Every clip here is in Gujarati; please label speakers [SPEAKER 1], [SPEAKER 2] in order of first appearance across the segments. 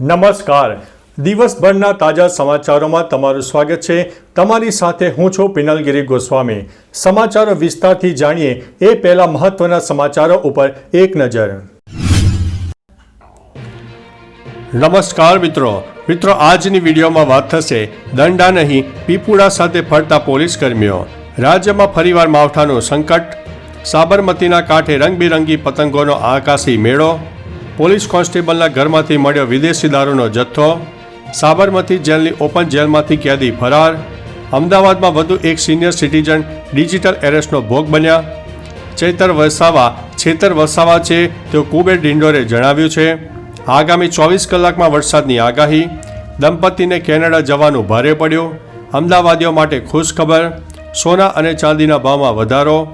[SPEAKER 1] નમસ્કાર. દિવસભરના તાજા સમાચારોમાં તમારું સ્વાગત છે. તમારી સાથે હું છું પિનલગીરી ગોસ્વામી. સમાચારો વિસ્તારથી જાણીએ એ પહેલા મહત્વના સમાચારો ઉપર એક નજર. નમસ્કાર મિત્રો. મિત્રો, આજની વિડીયોમાં વાત થશે દંડા નહીં, પીપુડા સાથે ફરતા પોલીસ કર્મીઓ. રાજ્યમાં ફરીવાર માવઠાનું સંકટ. સાબરમતીના કાંઠે રંગબેરંગી પતંગોનો આકાશી મેળો. પોલીસ કોન્સ્ટેબલના ઘરમાંથી મળ્યો વિદેશી દારૂનો જથ્થો, સાબરમતી જેલની ઓપન જેલમાંથી કેદી ફરાર, અમદાવાદમાં વધુ એક સિનિયર સિટીઝન ડિજિટલ એરેસ્ટનો ભોગ બન્યા. ચૈતર વસાવા, છેતર વસાવા છે તેવું કુબેર ડિંડોરે જણાવ્યું છે. આગામી ચોવીસ કલાકમાં વરસાદની આગાહી. દંપતીને કેનેડા જવાનું ભારે પડ્યું. અમદાવાદીઓ માટે ખુશ ખબર સોના અને ચાંદીના ભાવમાં વધારો.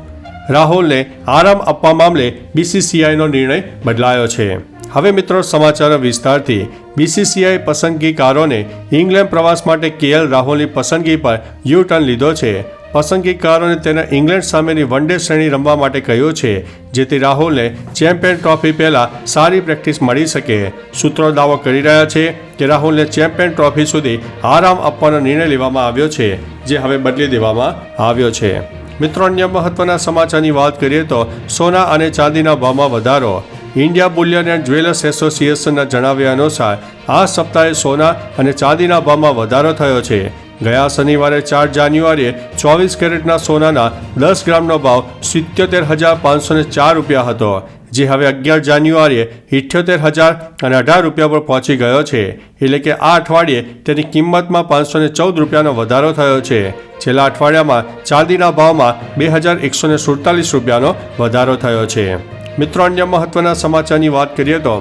[SPEAKER 1] રાહુલને આરામ આપવા મામલે બીસીસીઆઈનો નિર્ણય બદલાયો છે. હવે મિત્રો સમાચારો વિસ્તારથી બીસીસીઆઈ પસંદગીકારોને ઇંગ્લેન્ડ પ્રવાસ માટે કેએલ રાહુલની પસંદગી પર યુ ટર્ન લીધો છે. પસંદગીકારોને તેના ઇંગ્લેન્ડ સામેની વન ડે શ્રેણી રમવા માટે કહ્યું છે, જેથી રાહુલને ચેમ્પિયન ટ્રોફી પહેલાં સારી પ્રેક્ટિસ મળી શકે. સૂત્રો દાવો કરી રહ્યા છે કે રાહુલને ચેમ્પિયન ટ્રોફી સુધી આરામ આપવાનો નિર્ણય લેવામાં આવ્યો છે, જે હવે બદલી દેવામાં આવ્યો છે. મિત્રો, અન્ય મહત્વના સમાચારની વાત કરીએ તો સોના અને ચાંદીના ભાવમાં વધારો. ઇન્ડિયા બુલિયન એન્ડ જ્વેલર્સ એસોસિએશનના જણાવ્યા અનુસાર, આ સપ્તાહે સોના અને ચાંદીના ભાવમાં વધારો થયો છે. ગયા શનિવારે ચાર જાન્યુઆરીએ ચોવીસ કેરેટના સોનાના દસ ગ્રામનો ભાવ સિત્યોતેર હજાર પાંચસો ચાર રૂપિયા હતો, જે હવે અગિયાર જાન્યુઆરીએ ઇઠ્યોતેર હજાર અને અઢાર રૂપિયા પર પહોંચી ગયો છે. એટલે કે આ અઠવાડિયે તેની કિંમતમાં પાંચસો ને ચૌદ રૂપિયાનો વધારો થયો છે. છેલ્લા અઠવાડિયામાં ચાંદીના ભાવમાં બે હજાર એકસો સુડતાલીસ રૂપિયાનો વધારો થયો છે. મિત્રો, અન્ય મહત્વના સમાચારની વાત કરીએ તો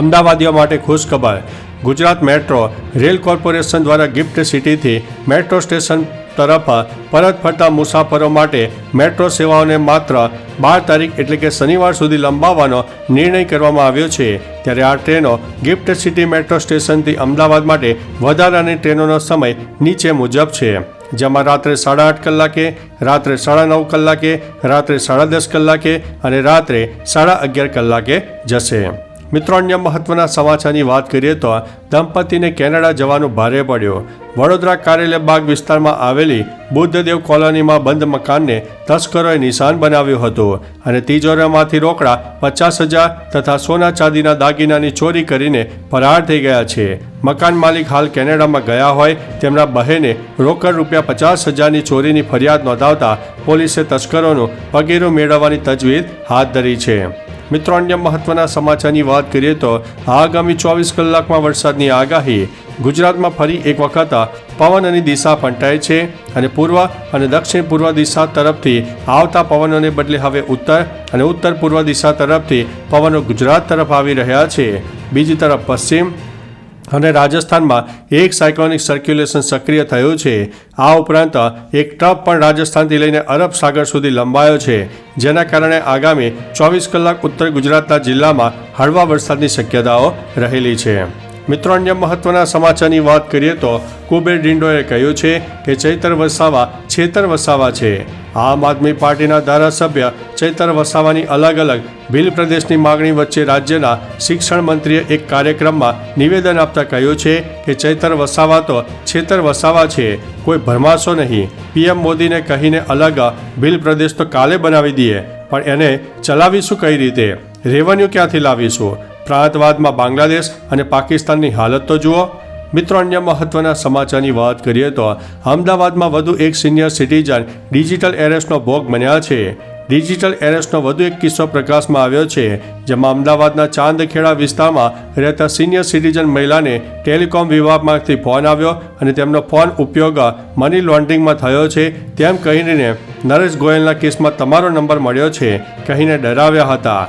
[SPEAKER 1] અમદાવાદીઓ માટે ખુશખબર. ગુજરાત મેટ્રો રેલ કોર્પોરેશન દ્વારા ગિફ્ટ સિટીથી મેટ્રો સ્ટેશન તરફ પરત ફરતા મુસાફરો માટે મેટ્રો સેવાઓને માત્ર બાર તારીખ એટલે કે શનિવાર સુધી લંબાવવાનો નિર્ણય કરવામાં આવ્યો છે. ત્યારે આ ટ્રેનો ગિફ્ટ સિટી મેટ્રો સ્ટેશનથી અમદાવાદ માટે વધારાની ટ્રેનોનો સમય નીચે મુજબ છે. જેમાં રાત્રે સાડા આઠ કલાકે, રાત્રે સાડા નવ કલાકે, રાત્રે સાડા દસ કલાકે અને રાત્રે સાડા અગિયાર કલાકે જશે. મિત્રો, અન્ય મહત્વના સમાચારની વાત કરીએ તો દંપતીને કેનેડા જવાનું ભારે પડ્યું. વડોદરા કાર્યાલય બાગ વિસ્તારમાં આવેલી બુદ્ધદેવ કોલોનીમાં બંધ મકાનને તસ્કરોએ નિશાન બનાવ્યું હતું અને તિજોરીમાંથી રોકડા પચાસ હજાર તથા સોના ચાંદીના દાગીનાની ચોરી કરીને ફરાર થઈ ગયા છે. મકાન માલિક હાલ કેનેડામાં ગયા હોય તેમના બહેને રોકડ રૂપિયા પચાસ હજારની ચોરીની ફરિયાદ નોંધાવતા પોલીસે તસ્કરોનું પગેરું મેળવવાની તજવીજ હાથ ધરી છે. મિત્રો, અન્ય મહત્વના સમાચારની વાત કરીએ તો આગામી ચોવીસ કલાકમાં વરસાદની આગાહી. ગુજરાતમાં ફરી એક વખત પવનની દિશા પલટાય છે અને પૂર્વ અને દક્ષિણ પૂર્વ દિશા તરફથી આવતા પવનોને બદલે હવે ઉત્તર અને ઉત્તર પૂર્વ દિશા તરફથી પવનો ગુજરાત તરફ આવી રહ્યા છે. બીજી તરફ પશ્ચિમ અને રાજસ્થાનમાં એક સાયક્લોનિક સર્ક્યુલેશન સક્રિય થયું છે. આ ઉપરાંત એક ટ્રપ પણ રાજસ્થાનથી લઈને અરબ સાગર સુધી લંબાયો છે, જેના કારણે આગામી ચોવીસ કલાક ઉત્તર ગુજરાતના જિલ્લામાં હળવા વરસાદની શક્યતાઓ રહેલી છે. મિત્રો, અન્ય મહત્વના સમાચારની વાત કરીએ તો કુબેર ડિંડોએ કહ્યું છે કે ચૈતર વસાવા છેતર વસાવા છે. આમ આદમી પાર્ટીના ધારાસભ્ય ચૈતર વસાવાની અલગ અલગ ભીલ પ્રદેશની માગણી વચ્ચે રાજ્યના શિક્ષણ મંત્રીએ એક કાર્યક્રમમાં નિવેદન આપતા કહ્યું છે કે ચૈતર વસાવા તો છેતર વસાવા છે, કોઈ ભરમાશો નહીં. પીએમ મોદીને કહીને અલગ ભીલ પ્રદેશ તો કાલે બનાવી દઈએ, પણ એને ચલાવીશું કઈ રીતે? રેવન્યુ ક્યાંથી લાવીશું? પ્રાંતવાદમાં બાંગ્લાદેશ અને પાકિસ્તાનની હાલત તો જુઓ. મિત્રો, અન્ય મહત્વના સમાચારની વાત કરીએ તો અમદાવાદમાં વધુ એક સિનિયર સિટીઝન ડિજિટલ એરેસ્ટનો ભોગ બન્યા છે. ડિજિટલ એરેસ્ટનો વધુ એક કિસ્સો પ્રકાશમાં આવ્યો છે, જેમાં અમદાવાદના ચાંદખેડા વિસ્તારમાં રહેતા સિનિયર સિટીઝન મહિલાને ટેલિકોમ વિભાગમાંથી ફોન આવ્યો અને તેમનો ફોન ઉપયોગ મની લોન્ડરિંગમાં થયો છે. તેમ કહીને નરેશ ગોયલના કેસમાં તમારો નંબર મળ્યો છે, કહીને ડરાવ્યા હતા.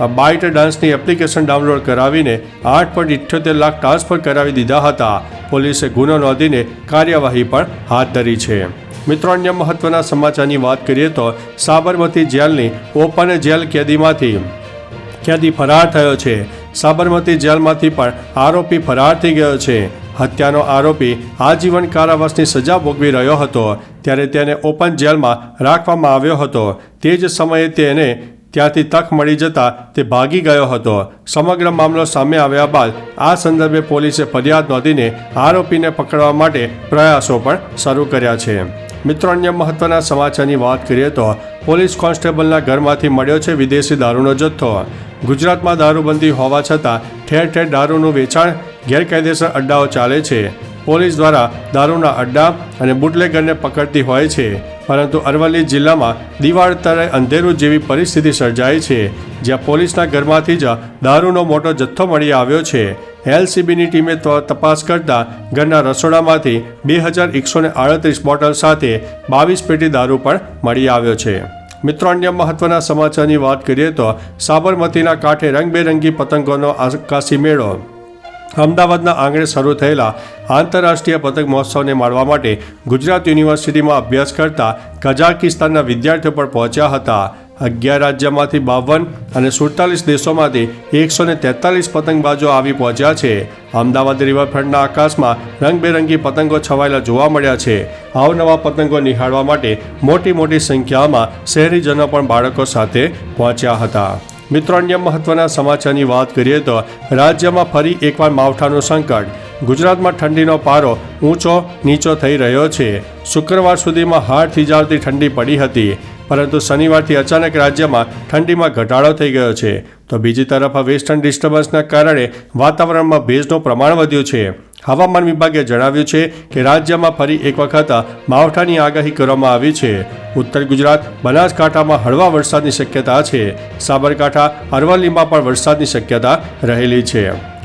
[SPEAKER 1] આ બાઇટ ડાન્સની એપ્લિકેશન ડાઉનલોડ કરાવીને આઠ પોઈન્ટ ઇઠ્યોતેર લાખ ટ્રાન્સફર કરાવી દીધા હતા. પોલીસે ગુનો નોંધીને કાર્યવાહી પણ હાથ ધરી છે. મિત્રો, અન્ય મહત્વના સમાચારની વાત કરીએ તો સાબરમતી જેલની ઓપન જેલ કેદીમાંથી કેદી ફરાર થયો છે. સાબરમતી જેલમાંથી પણ આરોપી ફરાર થઈ ગયો છે. હત્યાનો આરોપી આજીવન કારાવાસની સજા ભોગવી રહ્યો હતો. ત્યારે તેને ઓપન જેલમાં રાખવામાં આવ્યો હતો. તે જ સમયે તેને ત્યાંથી તક મળી જતા તે ભાગી ગયો હતો. સમગ્ર મામલો સામે આવ્યા બાદ આ સંદર્ભે પોલીસે ફરિયાદ નોંધીને આરોપીને પકડવા માટે પ્રયાસો પણ શરૂ કર્યા છે. મિત્રો, અન્ય મહત્વના સમાચારની વાત કરીએ તો પોલીસ કોન્સ્ટેબલના ઘરમાંથી મળ્યો છે વિદેશી દારૂનો જથ્થો. ગુજરાતમાં દારૂબંધી હોવા છતાં ઠેર ઠેર દારૂનું વેચાણ ગેરકાયદેસર અડ્ડાઓ ચાલે છે. પોલીસ દ્વારા દારૂના અડ્ડા અને બુટલેગરને પકડતી હોય છે. પરંતુ અરવલ્લી જિલ્લામાં દિવાળ તરે અંધેરું જેવી પરિસ્થિતિ સર્જાઈ છે, જ્યાં પોલીસના ઘરમાંથી જ દારૂનો મોટો જથ્થો મળી આવ્યો છે. એલસીબીની ટીમે તપાસ કરતા ઘરના રસોડામાંથી બે હજાર એકસો ને આડત્રીસ બોટલ સાથે બાવીસ પેટી દારૂ પણ મળી આવ્યો છે. મિત્રો, અન્ય મહત્વના સમાચારની વાત કરીએ તો સાબરમતીના કાંઠે રંગબેરંગી પતંગોનો આકાશી મેળો અમદાવાદના આંગણે શરૂ થયેલા આંતરરાષ્ટ્રીય પતંગ મહોત્સવને માણવા માટે ગુજરાત યુનિવર્સિટીમાં અભ્યાસ કરતા કઝાકિસ્તાનના વિદ્યાર્થીઓ પણ પહોંચ્યા હતા. અગિયાર રાજ્યમાંથી બાવન અને સુડતાલીસ દેશોમાંથી એકસો ને તેતાલીસ પતંગબાજો આવી પહોંચ્યા છે. અમદાવાદ રિવરફ્રન્ટના આકાશમાં રંગબેરંગી પતંગો છવાયેલા જોવા મળ્યા છે. અવનવા પતંગો નિહાળવા માટે મોટી મોટી સંખ્યામાં શહેરીજનો પણ બાળકો સાથે પહોંચ્યા હતા. મિત્રો, અન્ય મહત્વના સમાચારની વાત કરીએ તો રાજ્યમાં ફરી એકવાર માવઠાનું સંકટ. ગુજરાતમાં ઠંડીનો પારો ઊંચો નીચો થઈ રહ્યો છે. શુક્રવાર સુધીમાં હાડ થીજાવતી ઠંડી પડી હતી, પરંતુ શનિવારથી અચાનક રાજ્યમાં ઠંડીમાં ઘટાડો થઈ ગયો છે. તો બીજી તરફ વેસ્ટર્ન ડિસ્ટર્બન્સના કારણે વાતાવરણમાં ભેજનું પ્રમાણ વધ્યું છે. હવામાન વિભાગે જણાવ્યું છે કે રાજ્યમાં ફરી એક વખત માવઠાની આગાહી કરવામાં આવી છે. ઉત્તર ગુજરાત, બનાસકાંઠામાં હળવા વરસાદની શક્યતા છે. સાબરકાંઠા, અરવલ્લીમાં પણ વરસાદની શક્યતા રહેલી છે.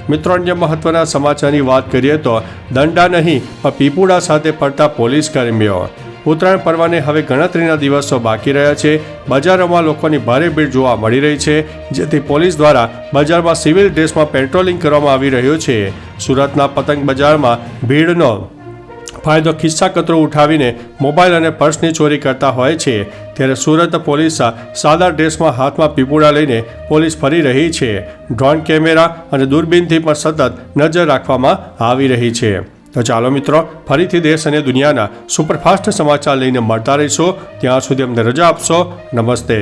[SPEAKER 1] મિત્રો, અન્ય મહત્વના સમાચારની વાત કરીએ તો દંડા નહીં, પણ પીપુડા સાથે ફરતા પોલીસ કર્મીઓ. ઉત્તરાયણ પર્વને હવે ગણતરીના દિવસો બાકી રહ્યા છે. બજારોમાં લોકોની ભારે ભીડ જોવા મળી રહી છે, જેથી પોલીસ દ્વારા બજારમાં સિવિલ ડ્રેસમાં પેટ્રોલિંગ કરવામાં આવી રહ્યું છે. સુરતના પતંગ બજારમાં ભીડનો ફાયદો ખિસ્સા કતરો ઉઠાવીને મોબાઈલ અને પર્સની ચોરી કરતા હોય છે. ત્યારે સુરત પોલીસ સાદા ડ્રેસમાં હાથમાં પીપુડા લઈને પોલીસ ફરી રહી છે. ડ્રોન કેમેરા અને દૂરબીનથી પણ સતત નજર રાખવામાં આવી રહી છે. તો ચાલો મિત્રો, ફરીથી દેશ અને દુનિયાના સુપરફાસ્ટ સમાચાર લઈને મળતા રહીશો. ત્યાં સુધી અમને રજા આપશો. નમસ્તે.